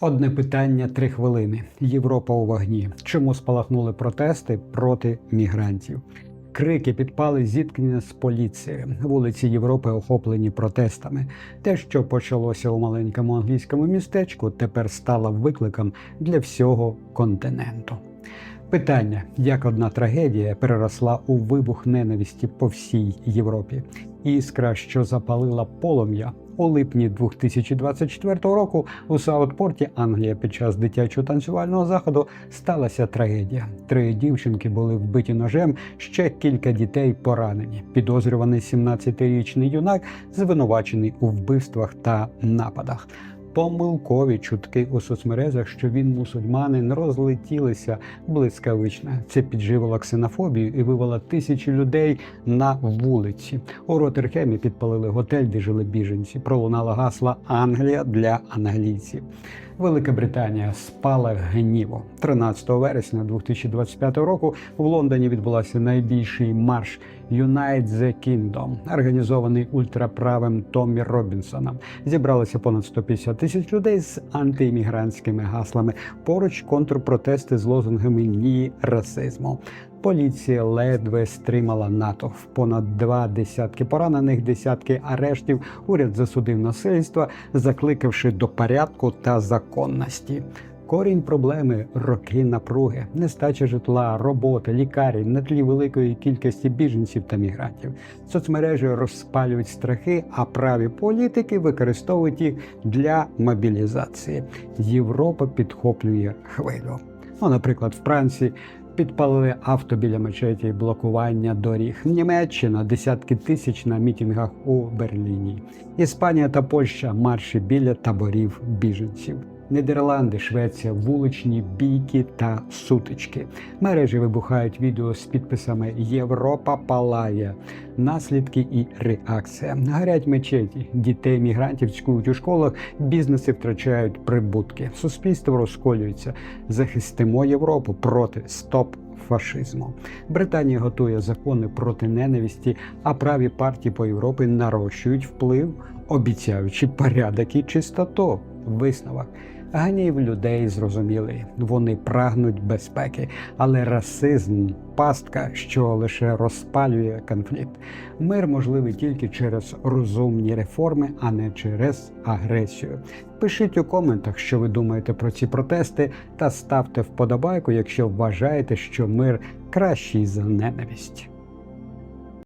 Одне питання три хвилини. Європа у вогні. Чому спалахнули протести проти мігрантів? Крики, підпали, зіткнення з поліцією. Вулиці Європи охоплені протестами. Те, що почалося у маленькому англійському містечку, тепер стало викликом для всього континенту. Питання, як одна трагедія переросла у вибух ненависті по всій Європі. Іскра, що запалила полум'я у липні 2024 року у Саутпорті, Англія, під час дитячого танцювального заходу сталася трагедія. Три дівчинки були вбиті ножем, ще кілька дітей поранені. Підозрюваний 17-річний юнак звинувачений у вбивствах та нападах. Помилкові чутки у соцмережах, що він мусульманин, розлетілися блискавично. Це підживило ксенофобію і вивело тисячі людей на вулиці. У Ротерхемі підпалили готель, де жили біженці. Пролунало гасла Англія для англійців. Велика Британія спала гніву. 13 вересня 2025 року в Лондоні відбувався найбільший марш Unite the Kingdom, організований ультраправим Томмі Робінсоном. Зібралося понад 150 тисяч людей з антиіммігрантськими гаслами. Поруч контрпротести з лозунгами ні расизму. Поліція ледве стримала натовп. Понад два десятки поранених, десятки арештів. Уряд засудив насильство, закликавши до порядку та законності. Корінь проблеми роки напруги, нестача житла, роботи, лікарів на тлі великої кількості біженців та мігрантів. Соцмережі розпалюють страхи, а праві політики використовують їх для мобілізації. Європа підхоплює хвилю. Ну, наприклад, в Франції підпалили авто біля мечеті, блокування доріг. Німеччина десятки тисяч на мітингах у Берліні. Іспанія та Польща марші біля таборів біженців. Нідерланди, Швеція, вуличні бійки та сутички. Мережі вибухають відео з підписами Європа палає, наслідки і реакція. Горять мечеті, дітей мігрантів цькують у школах, бізнеси втрачають прибутки. Суспільство розколюється. Захистимо Європу проти стоп. Фашизму Британія готує закони проти ненависті, а праві партії по Європі нарощують вплив, обіцяючи порядок і чистоту. Висновок гнів людей зрозумілий. Вони прагнуть безпеки, але расизм пастка, що лише розпалює конфлікт. Мир можливий тільки через розумні реформи, а не через агресію. Пишіть у коментах, що ви думаєте про ці протести, та ставте вподобайку, якщо вважаєте, що мир кращий за ненависть.